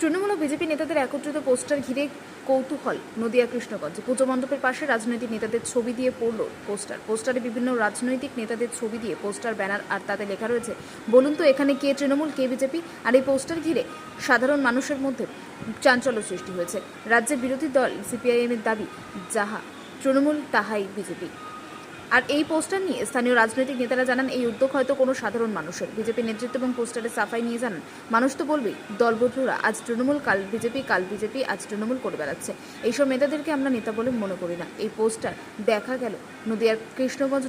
তৃণমূল ও BJP নেতাদের একত্রিত poster ঘিরে কৌতূহল নদিয়া কৃষ্ণগঞ্জ। পুজো মণ্ডপের পাশে রাজনৈতিক নেতাদের ছবি দিয়ে পড়ল পোস্টার। পোস্টারে বিভিন্ন রাজনৈতিক নেতাদের ছবি দিয়ে পোস্টার, ব্যানার আর তাতে লেখা রয়েছে, বলুন তো এখানে কে তৃণমূল, কে বিজেপি? আর এই পোস্টার ঘিরে সাধারণ মানুষের মধ্যে চাঞ্চল্য সৃষ্টি হয়েছে। রাজ্যের বিরোধী দল, সিপিআইএমের দাবি, যাহা তৃণমূল, তাহাই বিজেপি। আর এই পোস্টার নিয়ে স্থানীয় রাজনৈতিক নেতারা জানান, এই উদ্যোগ হয়তো কোনো সাধারণ মানুষের। বিজেপি নেতৃত্ব এবং পোস্টারে সাফাই নিয়ে জানান, মানুষ তো বলবেই দলবন্ধুরা আজ তৃণমূল, কাল বিজেপি কাল বিজেপি, আজ তৃণমূল করে বেড়াচ্ছে। এইসব নেতাদেরকে আমরা নেতা বলে মনে করি না। এই পোস্টার দেখা গেল নদিয়ার কৃষ্ণগঞ্জ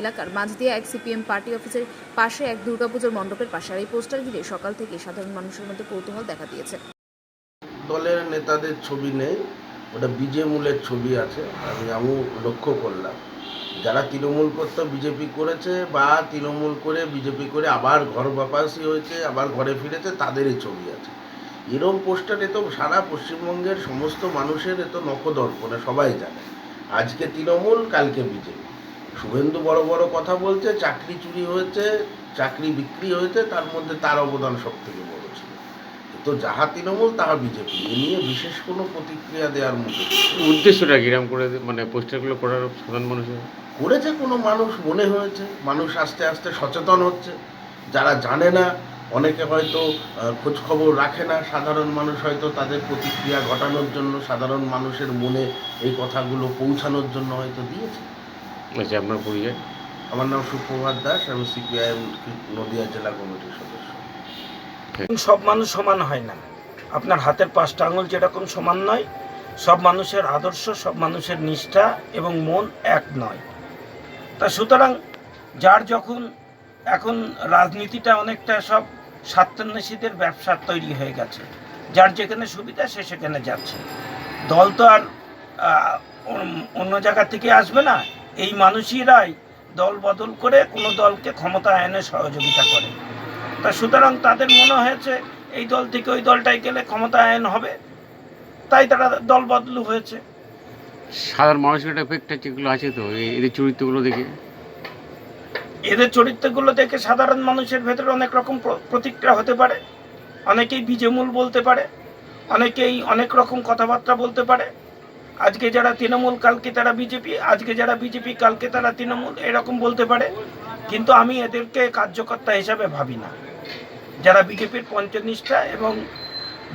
এলাকার মাঝ মাঝদিয়া এক সিপিএম পার্টি অফিসের পাশে এক দুর্গাপুজোর মণ্ডপের পাশে। আর এই পোস্টার ঘিরে সকাল থেকে সাধারণ মানুষের মধ্যে কৌতূহল দেখা দিয়েছে। দলের নেতাদের ছবি নেই, ওটা বিজেমূলের ছবি আছে, আমি আমি লক্ষ্য করলাম। যারা তৃণমূল করতো বিজেপি করেছে বা তৃণমূল করে বিজেপি করে আবার ঘর বাপাসি হয়েছে, আবার ঘরে ফিরেছে, তাদেরই ছবি আছে। এরম পোস্টারে তো সারা পশ্চিমবঙ্গের সমস্ত মানুষের এ তো নখদর্পণে, সবাই জানে। আজকে তৃণমূল, কালকে বিজেপি শুভেন্দু বড় বড় কথা বলছে, চাকরি চুরি হয়েছে, চাকরি বিক্রি হয়েছে, তার মধ্যে তার অবদান সব থেকে বড় ছিল। তো যাহা তৃণমূল তাহা বিজেপি। এ নিয়ে বিশেষ কোনো প্রতিক্রিয়া দেওয়ার মতো উদ্দেশ্যটা কিরম করে মানে পোস্টারগুলো করার সাধারণ মানুষের করেছে কোনো মানুষ মনে হয়েছে। মানুষ আস্তে আস্তে সচেতন হচ্ছে। যারা জানে না অনেকে হয়তো আহ, খোঁজ খবর রাখে না। সাধারণ মানুষ হয়তো তাদের প্রতিক্রিয়া ঘটানোর জন্য সাধারণ মানুষের মনে এই কথাগুলো পৌঁছানোর জন্য হয়তো দিয়েছে। আচ্ছা আপনার পরিচয়? আমার নাম সুপ্রভাত দাস। আমি সিপিআইএম নদিয়া জেলা কমিটির সদস্য। সব মানুষ সমান হয় না। আপনার হাতের পাঁচটা আঙুল যেরকম সমান নয়, সব মানুষের আদর্শ, সব মানুষের নিষ্ঠা এবং মন এক নয়। তা সুতরাং যার যখন এখন রাজনীতিটা অনেকটা সব স্বার্থান্বেষীদের ব্যবসা তৈরি হয়ে গেছে, যার যেখানে সুবিধা সে সেখানে যাচ্ছে। দল তো আর অন্য- জায়গা থেকে আসবে না। এই মানুষেরাই দল বদল করে কোনো দলকে ক্ষমতা আয়নে সহযোগিতা করে। তা সুতরাং তাদের মনে হয়েছে এই দল থেকে ওই দলটায় গেলে ক্ষমতা আয়ন হবে। তাই তারা দল বদলু হয়েছে। সাধারণ মানুষের একটা এফেক্ট যেগুলো আছে তো এদের চরিত্রগুলো দেখে? এদের চরিত্রগুলো দেখে সাধারণ মানুষের ভেতরে অনেক রকম প্র- প্রতিক্রিয়া হতে পারে। অনেকেই বিজেমূল বলতে পারে অনেকেই অনেক রকম কথাবার্তা বলতে পারে। আজকে যারা তৃণমূল কালকে তারা বিজেপি আজকে যারা বিজেপি কালকে তারা তৃণমূল এরকম বলতে পারে। কিন্তু আমি এদেরকে কার্যকর্তা হিসাবে ভাবি না। যারা বিজেপির পঞ্চনিষ্ঠা এবং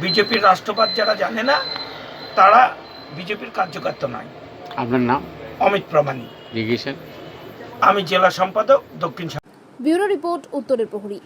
বিজেপির রাষ্ট্রবাদ যারা জানে না তারা বিজেপির কার্যকর্তা নয়। আপনার নাম? অমিত প্রমাণিক। লিগেশন আমি জেলা সম্পাদক দক্ষিণ ব্যুরো রিপোর্ট উত্তরের প্রহরী।